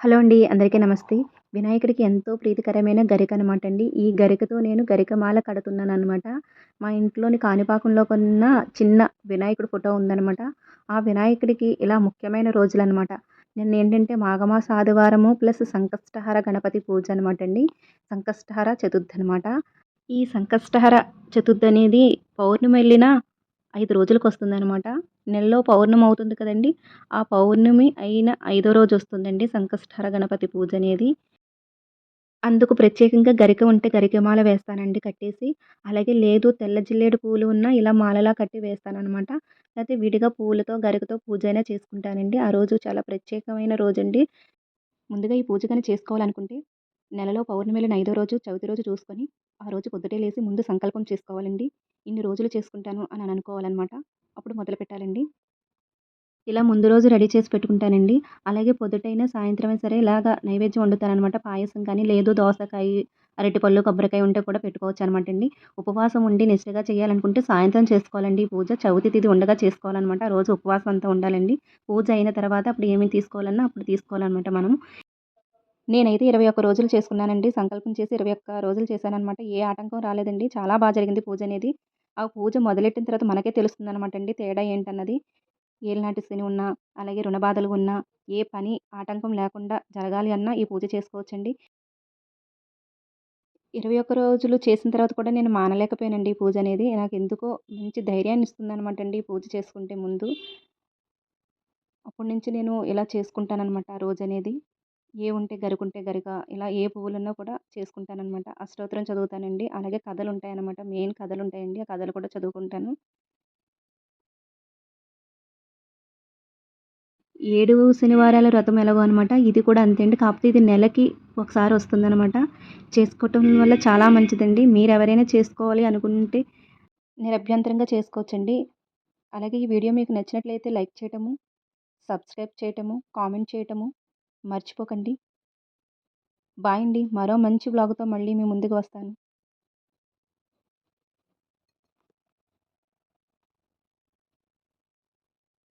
Hello అండి అందరికీ నమస్తే. వినాయకుడికి ఎంతో ప్రీతికరమైన గరిక అనమాట అండి. ఈ గరికతో నేను గరికమాల కడుతున్నాను అనమాట మా ఇంట్లోని కాణిపాకంలో కొన్న చిన్న వినాయకుడి ఫోటో ఉందనమాట ఆ వినాయకుడికి ఇలా ముఖ్యమైన రోజులు అనమాట నిన్న ఏంటంటే మాఘమాస ఆదివారము ప్లస్ సంకష్టహర గణపతి పూజ అనమాట అండి. సంకష్టహర చతుర్థి అనమాట ఈ సంకష్టహర చతుర్థి అనేది పౌర్ణమి వెళ్ళినా ఐదు రోజులకు వస్తుందనమాట నెలలో పౌర్ణమి అవుతుంది కదండి. ఆ పౌర్ణమి అయిన ఐదో రోజు వస్తుందండి సంకష్టహర గణపతి పూజ అనేది అందుకు ప్రత్యేకంగా గరిక ఉంటే గరిక మాల వేస్తానండి కట్టేసి. అలాగే లేదు తెల్ల జిల్లేడు పూలు ఉన్న ఇలా మాలలా కట్టి వేస్తానమాట లేకపోతే విడిగా పూలతో గరికతో పూజ అయినా చేసుకుంటానండి. ఆ రోజు చాలా ప్రత్యేకమైన రోజు అండి ముందుగా ఈ పూజ కానీ చేసుకోవాలనుకుంటే నెలలో పౌర్ణమిలను ఐదో రోజు చవితి రోజు చూసుకొని ఆ రోజు పొద్దుటే లేసి ముందు సంకల్పం చేసుకోవాలండి. ఇన్ని రోజులు చేసుకుంటాను అని అనుకోవాలన్నమాట. అప్పుడు మొదలు పెట్టాలండి. ఇలా ముందు రోజు రెడీ చేసి పెట్టుకుంటానండి. అలాగే పొద్దుటైనా సాయంత్రమే సరే ఇలాగ నైవేద్యం వండుతాననమాట పాయసం కానీ లేదు దోసకాయ అరటిపళ్ళు కొబ్బరికాయ ఉంటే కూడా పెట్టుకోవచ్చు అనమాట అండి. ఉపవాసం ఉండి నిష్టగా చేయాలనుకుంటే సాయంత్రం చేసుకోవాలండి పూజ. చవితి తిది ఉండగా చేసుకోవాలన్నమాట. రోజు ఉపవాసం అంతా ఉండాలండి. పూజ అయిన తర్వాత అప్పుడు ఏమి తీసుకోవాలన్నా అప్పుడు తీసుకోవాలన్నమాట మనం నేనైతే ఇరవై ఒక్క రోజులు చేసుకున్నానండి. సంకల్పం చేసి ఇరవై ఒక్క రోజులు చేశానమాట ఏ ఆటంకం రాలేదండి. చాలా బాగా జరిగింది పూజ అనేది. ఆ పూజ మొదలెట్టిన తర్వాత మనకే తెలుస్తుంది అనమాట అండి తేడా ఏంటన్నది. ఏలినాటి శని ఉన్నా అలాగే రుణ బాధలు ఉన్నా ఏ పని ఆటంకం లేకుండా జరగాలి అన్నా ఈ పూజ చేసుకోవచ్చండి. ఇరవై ఒక్క రోజులు చేసిన తర్వాత కూడా నేను మానలేకపోయానండి ఈ పూజ అనేది. నాకు ఎందుకో మంచి ధైర్యాన్ని ఇస్తుంది అనమాట అండి ఈ పూజ చేసుకుంటే ముందు. అప్పటి నుంచి నేను ఇలా చేసుకుంటానన్నమాట ఆ రోజు అనేది. ఏ ఉంటే గరికుంటే గరిక ఇలా ఏ పువ్వులున్నా కూడా చేసుకుంటానమాట అష్టోత్తరం చదువుతానండి. అలాగే కథలు ఉంటాయన్నమాట మెయిన్ కథలు ఉంటాయండి ఆ కథలు కూడా చదువుకుంటాను. ఏడు శనివారాల వ్రతం ఎలాగో అనమాట ఇది కూడా అంతే అండి కాకపోతే ఇది నెలకి ఒకసారి వస్తుందనమాట చేసుకోవటం వల్ల చాలా మంచిదండి. మీరు ఎవరైనా చేసుకోవాలి అనుకుంటే నిరభ్యంతరంగా చేసుకోవచ్చండి. అలాగే ఈ వీడియో మీకు నచ్చినట్లయితే లైక్ చేయటము సబ్స్క్రైబ్ చేయటము కామెంట్ చేయటము మర్చిపోకండి. బాయ్ అండి. మరో మంచి బ్లాగ్తో మళ్ళీ మీ ముందుకు వస్తాను.